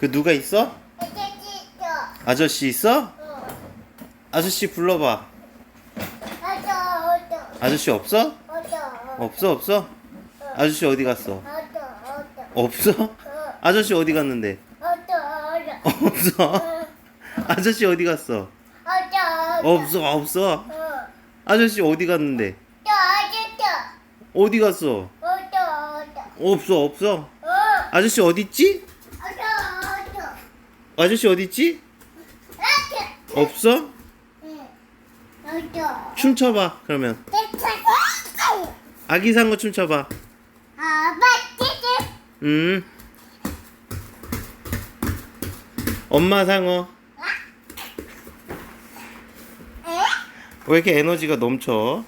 그 누가 있어? 아저씨 있어? 어. 아저씨 불러봐. 아저씨 없어? 없어 없어? 아저씨 어디 갔어? 없어? 어. 아저씨 어디 갔는데? 없어? 어. 아저씨 어디 갔어? 없어 없어. 어. 아저씨 어디 갔는데? 어디 갔어? 없어 없어. 어. 아저씨 어디 있지? 아저씨 어디 있지? 없어? 춤춰봐 그러면. 아기 상어 춤춰봐. 음. 엄마 상어 에? 왜 이렇게 에너지가 넘쳐?